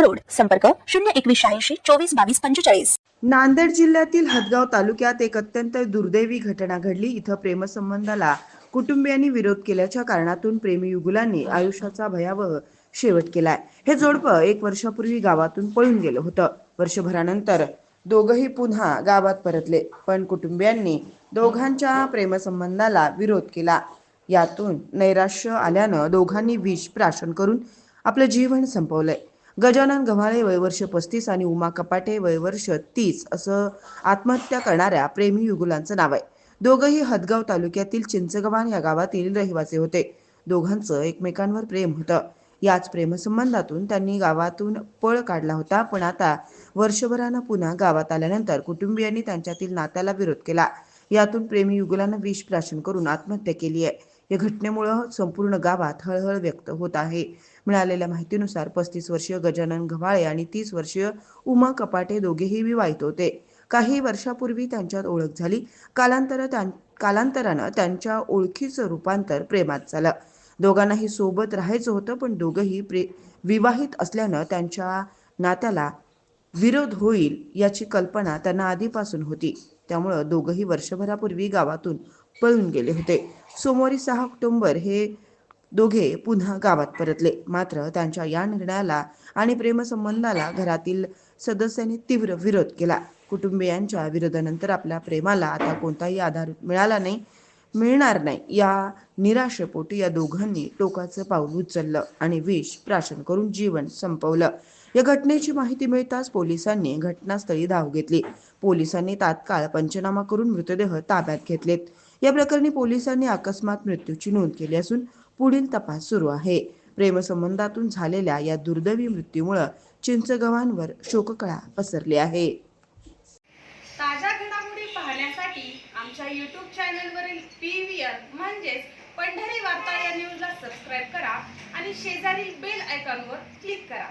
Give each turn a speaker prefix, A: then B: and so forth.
A: road. संपर्क शून्य एकवीस शहाऐंशी चोवीस बावीस पंचेचाळीस.
B: नांदेड जिल्ह्यातील हदगाव तालुक्यात एक अत्यंत दुर्दैवी घटना घडली. इथं प्रेमसंबंधाला कुटुंबियांनी विरोध केल्याच्या कारणातून प्रेमीयुगुलांनी आयुष्याचा भयावह शेवट केलाय. हे जोडपं एक वर्षापूर्वी गावातून पळून गेलं होतं. वर्षभरानंतर दोघंही पुन्हा गावात परतले पण कुटुंबियांनी दोघांच्या प्रेमसंबंधाला विरोध केला. यातून नैराश्य आल्यानं दोघांनी विष प्राशन करून आपलं जीवन संपवलंय. गजानन गव्हाळे वयवर्ष पस्तीस आणि उमा कपाटे वयवर्ष तीस असं आत्महत्या करणाऱ्या प्रेमी युगुलांचं नाव आहे. दोघंही हदगाव तालुक्यातील चिंचगव्हाण या गावातील रहिवासी होते. दोघांचं एकमेकांवर प्रेम होतं. याच प्रेमसंबंधातून त्यांनी गावातून पळ काढला होता पण आता वर्षभरानं पुन्हा गावात आल्यानंतर कुटुंबियांनी त्यांच्यातील नात्याला विरोध केला. यातून प्रेमी युगुलानं विष प्राशन करून आत्महत्या केली आहे. या घटनेमुळं संपूर्ण गावात हळहळ व्यक्त होत आहे. मिळालेल्या माहितीनुसार पस्तीस वर्षीय गजानन घवाळे आणि तीस वर्षीय उमा कपाटे दोघेही विवाहित होते. काही वर्षापूर्वी त्यांच्यात ओळख झाली. कालांतर त्यां- कालांतरानं त्यांच्या ओळखीचं रूपांतर प्रेमात झालं. दोघांनाही सोबत राहायचं होतं पण दोघंही प्रे विवाहित असल्यानं त्यांच्या नात्याला विरोध होईल याची कल्पना त्यांना आधीपासून होती. त्यामुळं दोघंही वर्षभरापूर्वी गावातून पळून गेले होते. सोमवारी सहा ऑक्टोबर हे दोघे पुन्हा गावात परतले. मात्र त्यांच्या या निर्णयाला आणि प्रेमसंबंधाला घरातील सदस्यांनी तीव्र विरोध केला. कुटुंबियांच्या विरोधानंतर आपल्या प्रेमाला आता कोणताही आधार मिळाला नाही मिळणार नाही. या निराशेपोटी या दोघांनी टोकाचं पाऊल उचललं आणि विष प्राशन करून जीवन संपवलं. या घटनेची माहिती मिळताच पोलिसांनी घटनास्थळी धाव घेतली. पोलिसांनी तात्काळ पंचनामा करून मृतदेह ताब्यात घेतलेत. या प्रकरणी पोलिसांनी अकस्मात मृत्यूची नोंद केली असून पुढील तपास सुरू आहे. प्रेमसंबंधातून झालेल्या या दुर्दैवी मृत्यूमुळे चिंचगव्हाणवर शोककळा पसरली आहे.
C: ताज्या घडामोडी पाहण्यासाठी आमच्या यूट्यूब चॅनलवरील पी व्ही म्हणजेच पंढरी वार्ता या न्यूजला सबस्क्राईब करा आणि शेजारील बेल आयकॉनवर क्लिक करा.